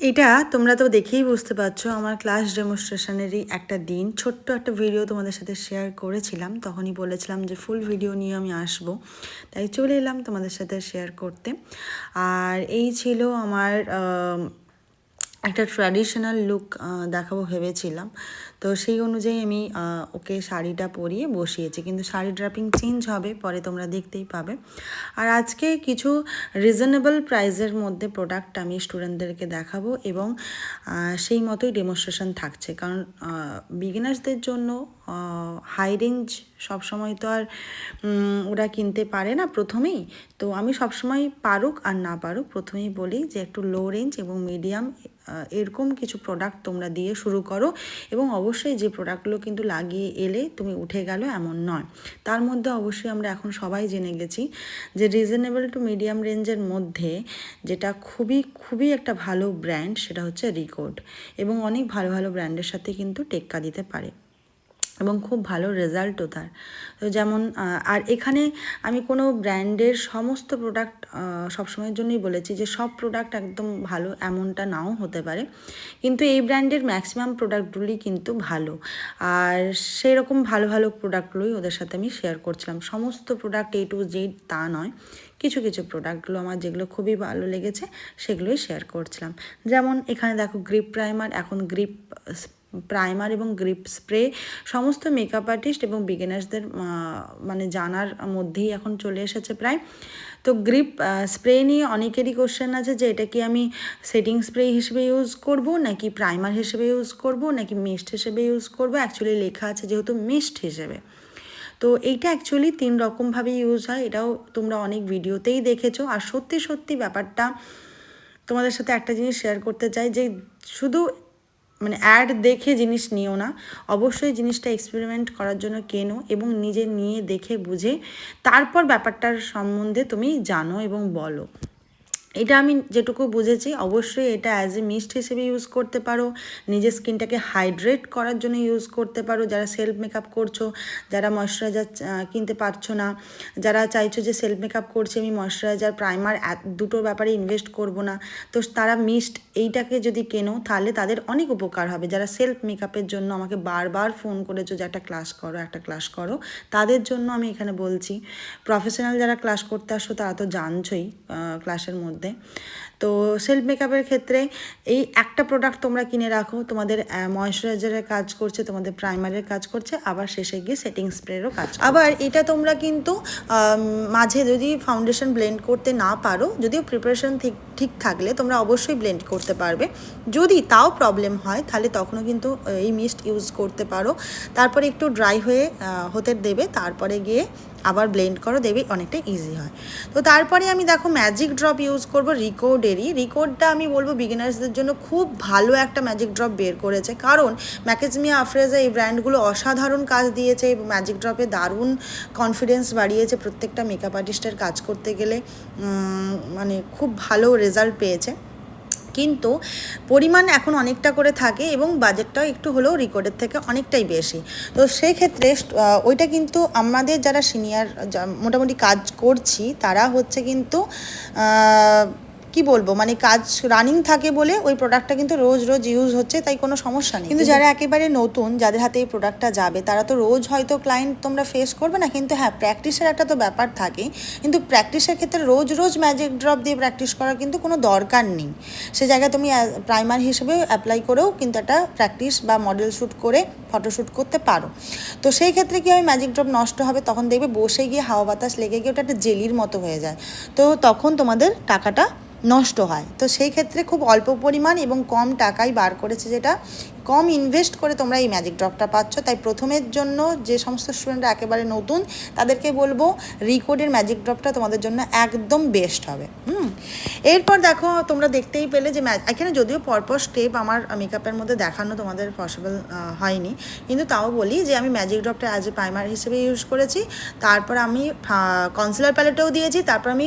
এটা তোমরা তো দেখেই বুঝতে পারছ আমার ক্লাস ডেমনস্ট্রেশনেরই একটা দিন। ছোট্ট একটা ভিডিও তোমাদের সাথে শেয়ার করেছিলাম। তখনই বলেছিলাম যে ফুল ভিডিও নিয়ে আমি আসব। তাই চলে এলাম তোমাদের সাথে শেয়ার করতে। আর এই ছিল আমার আম, একটা ট্র্যাডিশনাল লুক দেখাবো ভেবেছিলাম। তো সেই অনুযায়ী আমি ওকে শাড়িটা পরিয়ে বসিয়েছি। কিন্তু শাড়ি ড্রাপিং চেঞ্জ হবে, পরে তোমরা দেখতেই পাবে। আর আজকে কিছু রিজনেবল প্রাইজের মধ্যে প্রোডাক্ট আমি স্টুডেন্টদেরকে দেখাবো এবং সেই মতোই ডেমনস্ট্রেশন থাকছে। কারণ বিগিনার্সদের জন্য হাই রেঞ্জ সবসময় তো আর ওরা কিনতে পারে না প্রথমেই। তো আমি সবসময় পারুক আর না পারুক, প্রথমেই বলি যে একটু লো রেঞ্জ এবং মিডিয়াম এরকম কিছু প্রোডাক্ট তোমরা দিয়ে শুরু করো এবং অবশ্যই যে প্রোডাক্টগুলো কিন্তু লাগিয়ে এলে তুমি উঠে গেল এমন নয়। তার মধ্যে অবশ্যই আমরা এখন সবাই জেনে গেছি যে রিজনেবল টু মিডিয়াম রেঞ্জের মধ্যে যেটা খুবই খুবই একটা ভালো ব্র্যান্ড সেটা হচ্ছে রিকোড এবং অনেক ভালো ভালো ব্র্যান্ডের সাথে কিন্তু টেক্কা দিতে পারে। এবং খুব ভালো রেজাল্টও তার। তো যেমন আর এখানে আমি কোনো ব্র্যান্ডের সমস্ত প্রোডাক্ট সবসময়ের জন্যই বলেছি যে সব প্রোডাক্ট একদম ভালো এমনটা নাও হতে পারে। কিন্তু এই ব্র্যান্ডের ম্যাক্সিমাম প্রোডাক্টগুলি কিন্তু ভালো। আর সেই রকম ভালো ভালো প্রোডাক্টগুলোই ওদের সাথে আমি শেয়ার করছিলাম। সমস্ত প্রোডাক্ট এ টু জেড তা নয়। কিছু কিছু প্রোডাক্টগুলো আমার যেগুলো খুবই ভালো লেগেছে, সেগুলোই শেয়ার করছিলাম। যেমন এখানে দেখো গ্রিপ প্রাইমার এখন গ্রিপ প্রাইমার এবং গ্রিপ স্প্রে সমস্ত মেকআপ আর্টিস্ট এবং বিগিনার্সদের মানে জানার মধ্যেই এখন চলে এসেছে প্রায়। তো গ্রিপ স্প্রে নিয়ে অনেকেরই কোশ্চেন আছে যে এটা কি আমি সেটিং স্প্রে হিসেবে ইউজ করব, নাকি প্রাইমার হিসেবে ইউজ করব, নাকি মিস্ট হিসেবে ইউজ করব? অ্যাকচুয়ালি লেখা আছে যেহেতু মিস্ট হিসেবে। তো এইটা অ্যাকচুয়ালি তিন রকমভাবে ইউজ হয়, এটাও তোমরা অনেক ভিডিওতেই দেখেছ। আর সত্যি সত্যি ব্যাপারটা তোমাদের সাথে একটা জিনিস শেয়ার করতে চাই যে শুধু মানে অ্যাড দেখে জিনিস নিও না। অবশ্যই জিনিসটা এক্সপেরিমেন্ট করার জন্য কেনো এবং নিজে নিয়ে দেখে বুঝে, তারপর ব্যাপারটার সম্বন্ধে তুমি জানো এবং বলো। এটা আমি যেটুকু বুঝেছি, অবশ্যই এটা অ্যাজ এ মিস্ট হিসেবে ইউজ করতে পারো। নিজের স্কিনটাকে হাইড্রেট করার জন্য ইউজ করতে পারো। যারা সেলফ মেকআপ করছ, যারা ময়শ্চারাইজার কিনতে পারছ না, যারা চাইছো যে সেলফ মেকআপ করছে, আমি ময়শ্চারাইজার প্রাইমার দুটোর ব্যাপারে ইনভেস্ট করব না। তো তারা মিস্ট এইটাকে যদি কেনো, তাহলে তাদের অনেক উপকার হবে। যারা সেলফ মেকআপের জন্য আমাকে বারবার ফোন করেছ যে একটা ক্লাস করো, একটা ক্লাস করো, তাদের জন্য আমি এখানে বলছি। প্রফেশনাল যারা ক্লাস করতে আসো তারা তো জানছোই ক্লাসের মধ্যে। তো সেলফ মেকআপের ক্ষেত্রে এই একটা প্রোডাক্ট তোমরা কিনে রাখো, তোমাদের ময়শ্চারাইজারের কাজ করছে, তোমাদের প্রাইমারের কাজ করছে, আবার শেষে গিয়ে সেটিং স্প্রেরও কাজ আবার এটা তোমরা কিন্তু মাঝে যদি ফাউন্ডেশন ব্লেন্ড করতে না পারো, যদিও প্রিপারেশন ঠিক ঠিক থাকলে তোমরা অবশ্যই ব্লেন্ড করতে পারবে। যদি তাও প্রবলেম হয়, তাহলে তখনও কিন্তু এই মিস্ট ইউজ করতে পারো। তারপরে একটু ড্রাই হয়ে হতে দেবে, তারপরে গিয়ে আবার ব্লেন্ড করো দেবে অনেকটা ইজি হয়। তো তারপরে আমি দেখো ম্যাজিক ড্রপ ইউজ করব রিকোডেরই রিকোডটা আমি বলব বিগিনার্সদের জন্য খুব ভালো একটা ম্যাজিক ড্রপ বের করেছে। কারণ ম্যাকেজমিয়া আফ্রেজা এই ব্র্যান্ডগুলো অসাধারণ কাজ দিয়েছে ম্যাজিক ড্রপে দারুণ কনফিডেন্স বাড়িয়েছে প্রত্যেকটা মেকআপ আর্টিস্টের কাজ করতে গেলে। মানে খুব ভালো রেজাল্ট পেয়েছে। কিন্তু পরিমাণ এখন অনেকটা করে থাকে এবং বাজেটটাও একটু হলেও রেকর্ডের থেকে অনেকটাই বেশি। তো সেক্ষেত্রে ওইটা কিন্তু আমাদের যারা সিনিয়র মোটামুটি কাজ করছি, তারা হচ্ছে কিন্তু কি বলব? মানে কাজ রানিং থাকে বলে ওই প্রোডাক্টটা কিন্তু রোজ রোজ ইউজ হচ্ছে তাই কোনো সমস্যা নেই। কিন্তু যারা একেবারে নতুন যাদের হাতে এই প্রোডাক্টটা যাবে তারা তো রোজ হয়তো ক্লায়েন্ট তোমরা ফেস করবে না কিন্তু হ্যাঁ প্র্যাকটিসের একটা তো ব্যাপার থাকে। কিন্তু প্র্যাকটিসের ক্ষেত্রে রোজ রোজ ম্যাজিক ড্রপ দিয়ে প্র্যাকটিস করার কিন্তু কোনো দরকার নেই। সে জায়গায় তুমি প্রাইমার হিসেবে অ্যাপ্লাই করেও কিন্তু একটা প্র্যাকটিস বা মডেল শ্যুট করে ফটোশ্যুট করতে পারো। তো সেই ক্ষেত্রে কী হবে ম্যাজিক ড্রপ নষ্ট হবে তখন দেখবে বসে গিয়ে হাওয়া বাতাস লেগে গিয়ে ওটা একটা জেলির মতো হয়ে যায়। তো তখন তোমাদের টাকাটা নষ্ট হয়। তো সেই ক্ষেত্রে খুব অল্প পরিমাণ এবং কম টাকাই বার করেছে যেটা কম ইনভেস্ট করে তোমরা এই ম্যাজিক ড্রপটা পাচ্ছ। তাই প্রথমের জন্য যে সমস্ত স্টুডেন্টরা একেবারে নতুন, তাদেরকে বলব রিকোডের ম্যাজিক ড্রপটা তোমাদের জন্য একদম বেস্ট হবে। হুম? এরপর দেখো, তোমরা দেখতেই পেলে যে এখানে যদিও পরপর স্টেপ আমার মেকআপের মধ্যে দেখানো তোমাদের পসিবল হয়নি। কিন্তু তাও বলি যে আমি ম্যাজিক ড্রপটা অ্যাজ এ প্রাইমার হিসেবে ইউজ করেছি। তারপর আমি কনসিলার প্যালেটেও দিয়েছি, তারপর আমি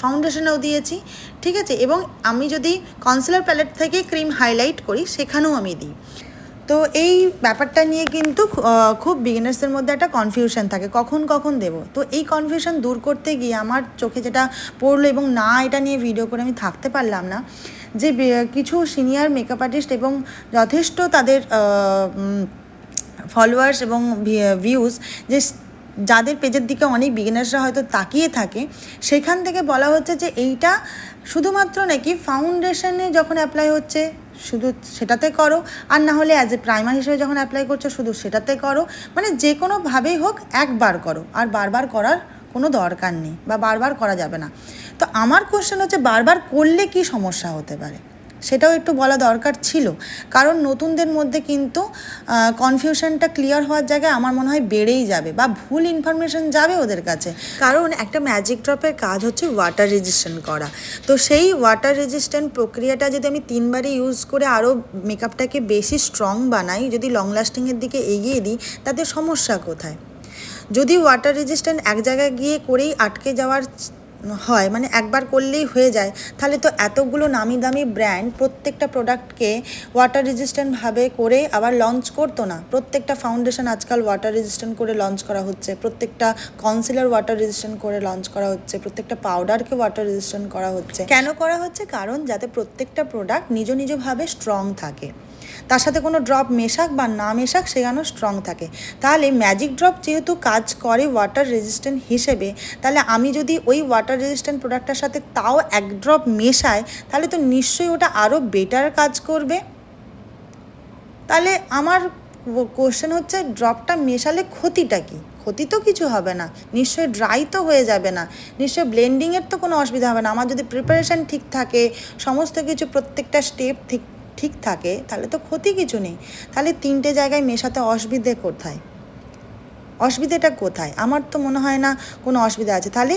ফাউন্ডেশনেও দিয়েছি। ঠিক আছে? এবং আমি যদি কনসিলার প্যালেট থেকে ক্রিম হাইলাইট করি, সেখানেও আমি দিই। তো এই ব্যাপারটা নিয়ে কিন্তু খুব বিগিনার্সদের মধ্যে একটা কনফিউশন থাকে, কখন কখন দেব? তো এই কনফিউশন দূর করতে গিয়ে আমার চোখে যেটা পড়ল এবং না এটা নিয়ে ভিডিও করে আমি থাকতে পারলাম না, যে কিছু সিনিয়র মেকআপ আর্টিস্ট এবং যথেষ্ট তাদের ফলোয়ার্স এবং ভিউজ যে যাদের পেজের দিকে অনেক বিগিনার্সরা হয়তো তাকিয়ে থাকে, সেখান থেকে বলা হচ্ছে যে এইটা শুধুমাত্র নাকি ফাউন্ডেশনে যখন অ্যাপ্লাই হচ্ছে শুধু সেটাতে করো, আর না হলে অ্যাজ এ প্রাইমার হিসেবে যখন অ্যাপ্লাই করছ, শুধু সেটাতে করো। মানে যে কোনোভাবেই হোক, একবার করো, আর বারবার করার কোনো দরকার নেই, বা বারবার করা যাবে না। তো আমার কোশ্চেন হচ্ছে, বারবার করলে কি সমস্যা হতে পারে? সেটাও একটু বলা দরকার ছিল। কারণ নতুনদের মধ্যে কিন্তু কনফিউশনটা ক্লিয়ার হওয়ার জায়গায় আমার মনে হয় বেড়েই যাবে বা ভুল ইনফরমেশন যাবে ওদের কাছে। কারণ একটা ম্যাজিক ড্রপের কাজ হচ্ছে ওয়াটার রেজিস্ট্যান্ট করা। তো সেই ওয়াটার রেজিস্ট্যান্ট প্রক্রিয়াটা যদি আমি তিনবারে ইউজ করে আরও মেকআপটাকে বেশি স্ট্রং বানাই, যদি লং লাস্টিংয়ের দিকে এগিয়ে দিই, তাতে সমস্যা কোথায়? যদি ওয়াটার রেজিস্ট্যান্ট এক জায়গায় গিয়ে করেই আটকে যাওয়ার হয় মানে একবার করলেই হয়ে যায়। তাহলে তো এতগুলো নামি দামি ব্র্যান্ড প্রত্যেকটা প্রোডাক্টকে ওয়াটার রেজিস্ট্যান্টভাবে করে আবার লঞ্চ করতো না। প্রত্যেকটা ফাউন্ডেশন আজকাল ওয়াটার রেজিস্ট্যান্ট করে লঞ্চ করা হচ্ছে, প্রত্যেকটা কনসিলার ওয়াটার রেজিস্ট্যান্ট করে লঞ্চ করা হচ্ছে, প্রত্যেকটা পাউডারকে ওয়াটার রেজিস্ট্যান্ট করা হচ্ছে। কেন করা হচ্ছে? কারণ যাতে প্রত্যেকটা প্রোডাক্ট নিজ নিজভাবে স্ট্রং থাকে। তার সাথে কোনো ড্রপ মেশাক বা না মেশাক সেখানেও স্ট্রং থাকে। তাহলে ম্যাজিক ড্রপ যেহেতু কাজ করে ওয়াটার রেজিস্ট্যান্ট হিসেবে, তাহলে আমি যদি ওই ওয়াটার রেজিস্ট্যান্ট প্রোডাক্টটার সাথে তাও এক ড্রপ মেশাই, তাহলে তো নিশ্চয়ই ওটা আরও বেটার কাজ করবে। তাহলে আমার কোশ্চেন হচ্ছে ড্রপটা মেশালে ক্ষতিটা কি? ক্ষতি তো কিছু হবে না। নিশ্চয়ই ড্রাই তো হয়ে যাবে না। নিশ্চয়ই ব্লেন্ডিংয়ের তো কোনো অসুবিধা হবে না। আমার যদি প্রিপারেশান ঠিক থাকে, সমস্ত কিছু প্রত্যেকটা স্টেপ ঠিক ঠিক থাকে, তাহলে তো ক্ষতি কিছু নেই। তাহলে তিনটে জায়গায় মেশাতে অসুবিধে কোথায়? অসুবিধাটা কোথায়? আমার তো মনে হয় না কোনো অসুবিধা আছে। তাহলে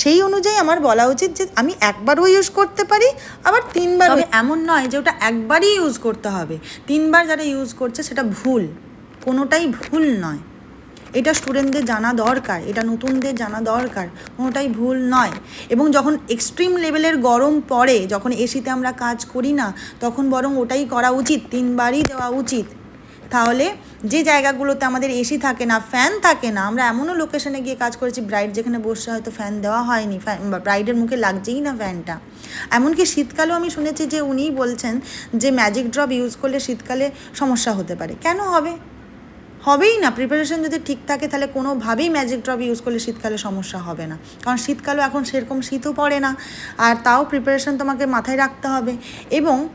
সেই অনুযায়ী আমার বলা উচিত যে আমি একবারও ইউজ করতে পারি, আবার তিনবার এমন নয় যে ওটা একবারই ইউজ করতে হবে। তিনবার যারা ইউজ করছে সেটা ভুল। কোনোটাই ভুল নয়। এটা স্টুডেন্টদের জানা দরকার, এটা নতুনদের জানা দরকার, কোনোটাই ভুল নয়। এবং যখন এক্সট্রিম লেভেলের গরম পড়ে, যখন এসিতে আমরা কাজ করি না, তখন বরং ওটাই করা উচিত, তিনবারই দেওয়া উচিত। তাহলে যে জায়গাগুলোতে আমাদের এসি থাকে না ফ্যান থাকে না, আমরা এমনও লোকেশনে গিয়ে কাজ করেছি ব্রাইড যেখানে বসে হয়তো ফ্যান দেওয়া হয়নি ফ্যান ব্রাইডের মুখে লাগছেই না ফ্যানটা এমনকি শীতকালেও আমি শুনেছি যে উনিই বলছেন যে ম্যাজিক ড্রপ ইউজ করলে শীতকালে সমস্যা হতে পারে। কেন হবে? হবেই না। প্রিপারেশন যদি ঠিক থাকে, তাহলে কোনোভাবেই ম্যাজিক ড্রপ ইউজ করলে শীতকালে সমস্যা হবে না। কারণ শীতকালেও এখন সেরকম শীতও পড়ে না। আর তাও প্রিপারেশন তোমাকে মাথায় রাখতে হবে। এবং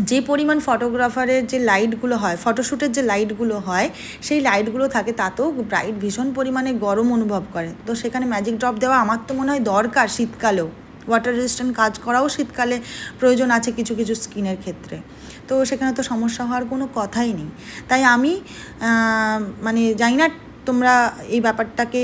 যে পরিমাণ ফটোগ্রাফারের যে লাইটগুলো হয় ফটোশ্যুটের যে লাইটগুলো হয়, সেই লাইটগুলো থাকে, তাতেও ব্রাইট ভীষণ পরিমাণে গরম অনুভব করে। তো সেখানে ম্যাজিক ড্রপ দেওয়া আমার তো মনে হয় দরকার শীতকালেও। ওয়াটার রেজিস্ট্যান্ট কাজ করাও শীতকালে প্রয়োজন আছে কিছু কিছু স্কিনের ক্ষেত্রে। তো সেখানে তো সমস্যা হওয়ার কোনো কথাই নেই। তাই আমি মানে জানি না তোমরা এই ব্যাপারটাকে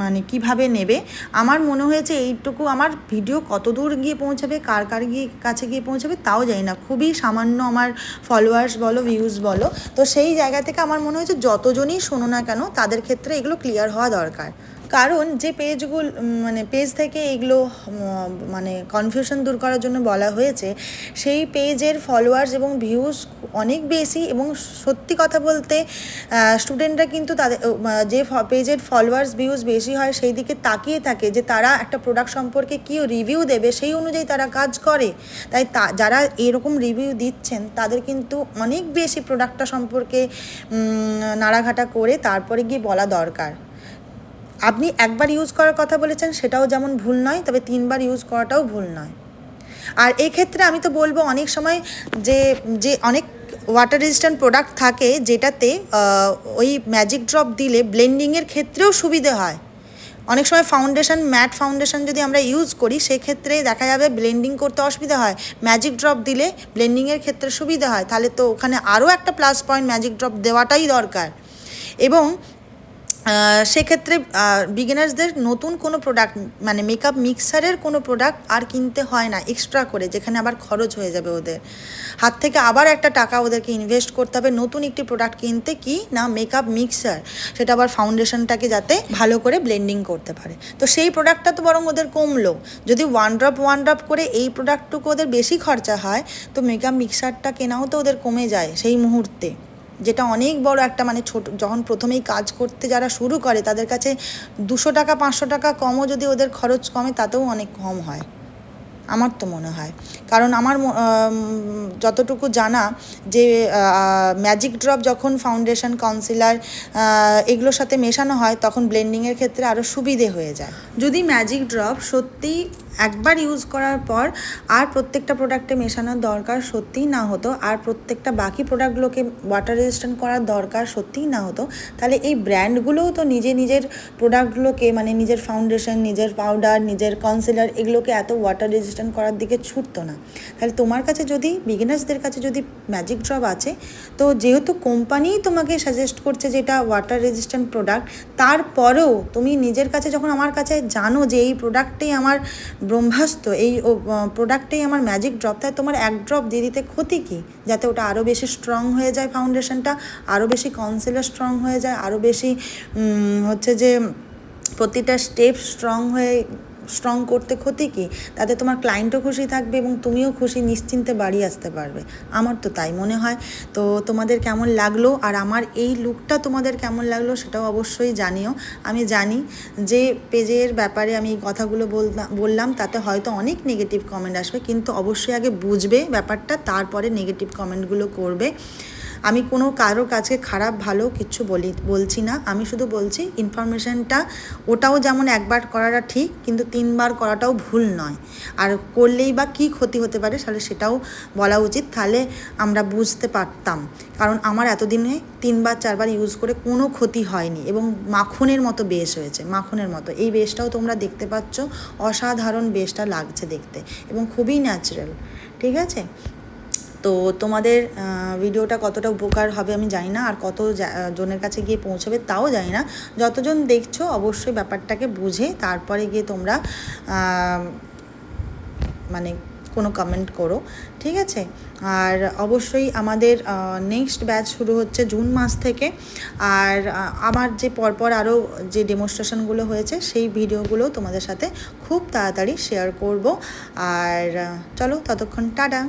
মানে কীভাবে নেবে। আমার মনে হয়েছে এইটুকু, আমার ভিডিও কত দূর গিয়ে পৌঁছাবে, কার কার গিয়ে কাছে গিয়ে পৌঁছাবে তাও জানি না। খুবই সামান্য আমার ফলোয়ার্স বলো ভিউজ বলো। তো সেই জায়গা থেকে আমার মনে হয়েছে যতজনই শোনো না কেন, তাদের ক্ষেত্রে এগুলো ক্লিয়ার হওয়া দরকার। কারণ যে পেজগুলো মানে পেজ থেকে এগুলো মানে কনফিউশন দূর করার জন্য বলা হয়েছে, সেই পেজের ফলোয়ার্স এবং ভিউজ অনেক বেশি এবং সত্যি কথা বলতে স্টুডেন্টরা কিন্তু তাদের যে পেজের ফলোয়ার্স ভিউজ বেশি হয় সেই দিকে তাকিয়ে থাকে যে তারা একটা প্রোডাক্ট সম্পর্কে কী রিভিউ দেবে, সেই অনুযায়ী তারা কাজ করে। তাই তা, যারা এরকম রিভিউ দিচ্ছেন, তাদের কিন্তু অনেক বেশি প্রোডাক্টটা সম্পর্কে নাড়াঘাটা করে তারপরে গিয়ে বলা দরকার। আপনি একবার ইউজ করার কথা বলেছেন, সেটাও যেমন ভুল নয়, তবে তিনবার ইউজ করাটাও ভুল নয়। আর এক্ষেত্রে আমি তো বলব, অনেক সময় যে যে অনেক ওয়াটার রেজিস্ট্যান্ট প্রোডাক্ট থাকে, যেটাতে ওই ম্যাজিক ড্রপ দিলে ব্লেন্ডিংয়ের ক্ষেত্রেও সুবিধে হয়। অনেক সময় ফাউন্ডেশন ম্যাট ফাউন্ডেশন যদি আমরা ইউজ করি, সেক্ষেত্রে দেখা যাবে ব্লেন্ডিং করতে অসুবিধা হয়। ম্যাজিক ড্রপ দিলে ব্লেন্ডিংয়ের ক্ষেত্রে সুবিধা হয়। তাহলে তো ওখানে আরও একটা প্লাস পয়েন্ট ম্যাজিক ড্রপ দেওয়াটাই দরকার। এবং সেক্ষেত্রে বিগিনার্সদের নতুন কোনো প্রোডাক্ট মানে মেকআপ মিক্সারের কোনো প্রোডাক্ট আর কিনতে হয় না এক্সট্রা করে, যেখানে আবার খরচ হয়ে যাবে ওদের। হাত থেকে আবার একটা টাকা ওদেরকে ইনভেস্ট করতে হবে, নতুন একটি প্রোডাক্ট কিনতে কি না মেকআপ মিক্সার সেটা আবার ফাউন্ডেশনটাকে যাতে ভালো করে ব্লেন্ডিং করতে পারে। তো সেই প্রোডাক্টটা তো বরং ওদের কমলো। যদি ওয়ান ড্রপ ওয়ান ড্রপ করে এই প্রোডাক্টটুকু ওদের বেশি খরচা হয়, তো মেকআপ মিক্সারটা কেনাও তো ওদের কমে যায়, সেই মুহূর্তে। যেটা অনেক বড় একটা মানে ছোট, যখন প্রথমেই কাজ করতে যারা শুরু করে, তাদের কাছে দুশো টাকা, পাঁচশো টাকা কমও যদি ওদের খরচ কমে, তাতেও অনেক কম হয়। আমার তো মনে হয়। কারণ আমার যতটুকু জানা যে ম্যাজিক ড্রপ যখন ফাউন্ডেশন কনসিলার এগুলোর সাথে মেশানো হয়, তখন ব্লেন্ডিংয়ের ক্ষেত্রে আরও সুবিধে হয়ে যায়। যদি ম্যাজিক ড্রপ সত্যিই একবার ইউজ করার পর আর প্রত্যেকটা প্রোডাক্টে মেশানোর দরকার সত্যিই না হতো। আর প্রত্যেকটা বাকি প্রোডাক্টগুলোকে ওয়াটার রেজিস্ট্যান্ট করার দরকার সত্যিই না হতো। তাহলে এই ব্র্যান্ডগুলোও তো নিজে নিজের প্রোডাক্টগুলোকে মানে নিজের ফাউন্ডেশন নিজের পাউডার নিজের কনসিলার এগুলোকে এত ওয়াটার রেজিস্ট্যান্ট করার দিকে ছুটতো না। তাহলে তোমার কাছে যদি বিগিনার্সদের কাছে যদি ম্যাজিক ড্রপ আছে, তো যেহেতু কোম্পানিই তোমাকে সাজেস্ট করছে যে এটা ওয়াটার রেজিস্ট্যান্ট প্রোডাক্ট তারপরেও তুমি নিজের কাছে যখন আমার কাছে জানো যে এই প্রোডাক্টটাই আমার ব্রহ্মাস্ত্র, এই প্রোডাক্টেই আমার ম্যাজিক ড্রপ তাই তোমার এক ড্রপ দিয়ে দিতে ক্ষতি কী? যাতে ওটা আরও বেশি স্ট্রং হয়ে যায় ফাউন্ডেশনটা আরও বেশি কনসিলার স্ট্রং হয়ে যায় আরও বেশি হচ্ছে যে প্রতিটা স্টেপ স্ট্রং হয়ে স্ট্রং করতে ক্ষতি কী? তাতে তোমার ক্লায়েন্টও খুশি থাকবে এবং তুমিও খুশি, নিশ্চিন্তে বাড়ি আসতে পারবে। আমার তো তাই মনে হয়। তো তোমাদের কেমন লাগল? আর আমার এই লুকটা তোমাদের কেমন লাগল সেটাও অবশ্যই জানিও। আমি জানি যে পেজের ব্যাপারে আমি এই কথাগুলো বললাম বললাম, তাতে হয়তো অনেক নেগেটিভ কমেন্ট আসবে, কিন্তু অবশ্যই আগে বুঝবে ব্যাপারটা, তারপরে নেগেটিভ কমেন্টগুলো করবে। আমি কোনো কারোর কাছে খারাপ, ভালো কিচ্ছু বলি, বলছি না। আমি শুধু বলছি ইনফরমেশনটা ওটাও যেমন একবার করাটা ঠিক, কিন্তু তিনবার করাটাও ভুল নয়। আর করলেই বা কী ক্ষতি হতে পারে তাহলে সেটাও বলা উচিত। তাহলে আমরা বুঝতে পারতাম। কারণ আমার এতদিনে তিনবার, চারবার ইউজ করে কোনো ক্ষতি হয়নি এবং মাখনের মতো বেশ হয়েছে, মাখনের মতো। এই বেশটাও তোমরা দেখতে পাচ্ছ। অসাধারণ বেশটা লাগছে দেখতে এবং খুবই ন্যাচারাল ঠিক আছে? তো তোমাদের ভিডিওটা কতটা উপকার হবে আমি জানি না, আর কত জনের কাছে গিয়ে পৌঁছবে তাও জানি না। যতজন দেখছ অবশ্যই ব্যাপারটাকে বুঝে তারপরে গিয়ে তোমরা মানে কোনো কমেন্ট করো, ঠিক আছে? আর অবশ্যই আমাদের নেক্সট ব্যাচ শুরু হচ্ছে জুন মাস থেকে। আর আমার যে পরপর আরও যে ডেমনস্ট্রেশনগুলো হয়েছে সেই ভিডিওগুলো তোমাদের সাথে খুব তাড়াতাড়ি শেয়ার করব। আর চলো ততক্ষণ, টাটা!